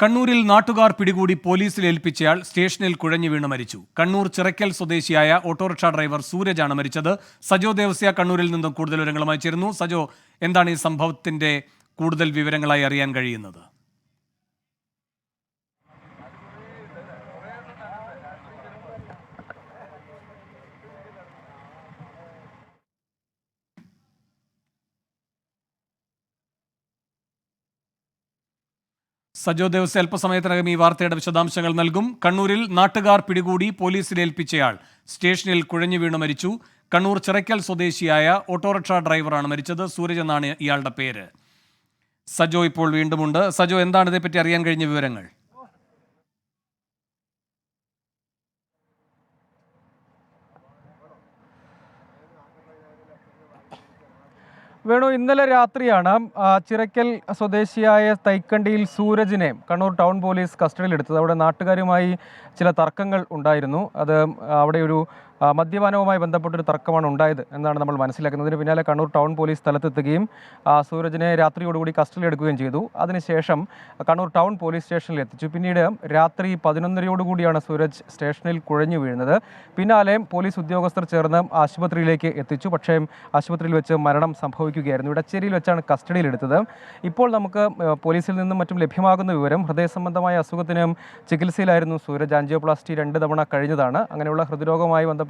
കണ്ണൂരിൽ നാട്ടുകാർ പിടികൂടി പോലീസിൽ ഏൽപ്പിച്ചയാൾ സ്റ്റേഷനിൽ കുഴഞ്ഞു വീണ് മരിച്ചു. കണ്ണൂർ ചിറക്കൽ സ്വദേശിയായ ഓട്ടോറിക്ഷ ഡ്രൈവർ സൂരജാണ് മരിച്ചത്. സജോ ദേവസ്യ കണ്ണൂരിൽ നിന്നും കൂടുതൽ വിവരങ്ങളുമായി ചേരുന്നു. സജോ എന്താണ് ഈ സംഭവത്തിന്റെ കൂടുതൽ വിവരങ്ങളായി അറിയാൻ കഴിയുന്നത്? സജോ ദേവസ് അല്പസമയത്തിനകം ഈ വാർത്തയുടെ വിശദാംശങ്ങൾ നൽകും. കണ്ണൂരിൽ നാട്ടുകാർ പിടികൂടി പോലീസിലേൽപ്പിച്ചയാൾ സ്റ്റേഷനിൽ കുഴഞ്ഞു വീണ് മരിച്ചു. കണ്ണൂർ ചിറയ്ക്കൽ സ്വദേശിയായ ഓട്ടോറിക്ഷ ഡ്രൈവറാണ് മരിച്ചത്. സൂരജ് എന്നാണ് ഇയാളുടെ പേര്. സജോ ഇപ്പോൾ വീണ്ടുമുണ്ട്. സജോ എന്താണ് ഇതേപ്പറ്റി അറിയാൻ കഴിഞ്ഞ വിവരങ്ങൾ? വേണു ഇന്നലെ രാത്രിയാണ് ചിറയ്ക്കൽ സ്വദേശിയായ തൈക്കണ്ടിയിൽ സൂരജിനെ കണ്ണൂർ ടൗൺ പോലീസ് കസ്റ്റഡിയിലെടുത്തത്. അവിടെ നാട്ടുകാരുമായി ചില തർക്കങ്ങൾ ഉണ്ടായിരുന്നു. അത് അവിടെ ഒരു മദ്യപാനവുമായി ബന്ധപ്പെട്ടൊരു തർക്കമാണ് ഉണ്ടായത് എന്നാണ് നമ്മൾ മനസ്സിലാക്കുന്നത്. ഇതിന് പിന്നാലെ കണ്ണൂർ ടൗൺ പോലീസ് സ്ഥലത്തെത്തുകയും സൂരജിനെ രാത്രിയോടുകൂടി കസ്റ്റഡിയിലെടുക്കുകയും ചെയ്തു. അതിനുശേഷം കണ്ണൂർ ടൗൺ പോലീസ് സ്റ്റേഷനിൽ എത്തിച്ചു. പിന്നീട് രാത്രി പതിനൊന്നരയോടുകൂടിയാണ് സൂരജ് സ്റ്റേഷനിൽ കുഴഞ്ഞു വീഴുന്നത്. പിന്നാലെ പോലീസ് ഉദ്യോഗസ്ഥർ ചേർന്ന് ആശുപത്രിയിലേക്ക് എത്തിച്ചു. പക്ഷേ ആശുപത്രിയിൽ വെച്ച് മരണം സംഭവിക്കുകയായിരുന്നു. ഇടച്ചേരിയിൽ വെച്ചാണ് കസ്റ്റഡിയിലെടുത്തത് ഇപ്പോൾ നമുക്ക് പോലീസിൽ നിന്നും മറ്റും ലഭ്യമാകുന്ന വിവരം ഹൃദയ സംബന്ധമായ അസുഖത്തിനും ചികിത്സയിലായിരുന്നു സൂരജ്. ആൻജിയോപ്ലാസ്റ്റി രണ്ട് തവണ കഴിഞ്ഞതാണ്. അങ്ങനെയുള്ള ഹൃദ്രോഗവുമായി ബന്ധപ്പെട്ട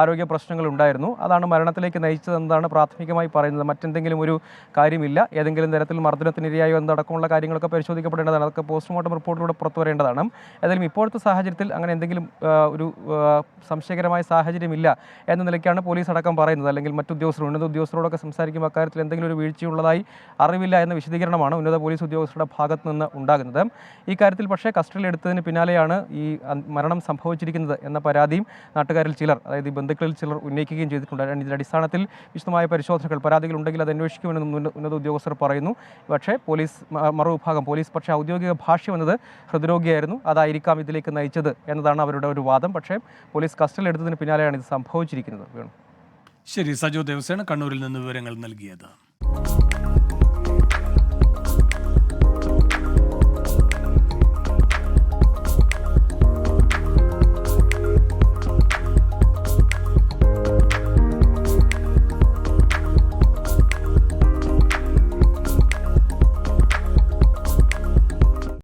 ആരോഗ്യ പ്രശ്നങ്ങൾ ഉണ്ടായിരുന്നു. അതാണ് മരണത്തിലേക്ക് നയിച്ചതെന്നാണ് പ്രാഥമികമായി പറയുന്നത്. മറ്റെന്തെങ്കിലും ഒരു കാര്യമില്ല. ഏതെങ്കിലും തരത്തിൽ മർദ്ദനത്തിനിരയായോ എന്നടക്കമുള്ള കാര്യങ്ങളൊക്കെ പരിശോധിക്കപ്പെടേണ്ടതാണ്. അതൊക്കെ പോസ്റ്റ്മോർട്ടം റിപ്പോർട്ടിലൂടെ പുറത്തു വരേണ്ടതാണ്. ഏതായാലും ഇപ്പോഴത്തെ സാഹചര്യത്തിൽ അങ്ങനെ എന്തെങ്കിലും ഒരു സംശയകരമായ സാഹചര്യമില്ല എന്ന നിലയ്ക്കാണ് പോലീസ് അടക്കം പറയുന്നത്. അല്ലെങ്കിൽ മറ്റു ഉദ്യോഗസ്ഥർ ഉന്നത ഉദ്യോഗസ്ഥരോടൊക്കെ സംസാരിക്കുമ്പോൾ അക്കാര്യത്തിൽ എന്തെങ്കിലും ഒരു വീഴ്ചയുള്ളതായി അറിവില്ല എന്ന വിശദീകരണമാണ് ഉന്നത പോലീസ് ഉദ്യോഗസ്ഥരുടെ ഭാഗത്ത് നിന്ന് ഉണ്ടാകുന്നത്. ഇക്കാര്യത്തിൽ കാര്യത്തിൽ പക്ഷേ കസ്റ്റഡിയിൽ എടുത്തതിന് പിന്നാലെയാണ് ഈ മരണം സംഭവിച്ചിരിക്കുന്നത് എന്ന പരാതിയും നാട്ടുകാരിൽ ചിലർ അതായത് ഈ ബന്ധുക്കളിൽ ചിലർ ഉന്നയിക്കുകയും ചെയ്തിട്ടുണ്ട്. ഇതിന്റെ അടിസ്ഥാനത്തിൽ വിശദമായ പരിശോധനകൾ പരാതികൾ ഉണ്ടെങ്കിൽ അത് അന്വേഷിക്കുമെന്നും ഉന്നത ഉദ്യോഗസ്ഥർ പറയുന്നു. പക്ഷേ പോലീസ് മറുവിഭാഗം പോലീസ് പക്ഷേ ഔദ്യോഗിക ഭാഷ്യം എന്നത് ഹൃദ്രോഗിയായിരുന്നു. അതായിരിക്കാം ഇതിലേക്ക് നയിച്ചത് എന്നതാണ് അവരുടെ ഒരു വാദം. പക്ഷേ പോലീസ് കസ്റ്റഡിയിൽ എടുത്തതിന് പിന്നാലെയാണ് ഇത് സംഭവിച്ചിരിക്കുന്നത്. വേണം. ശരി സജോ ദേവസേന കണ്ണൂരിൽ നിന്ന് വിവരങ്ങൾ നൽകിയത്.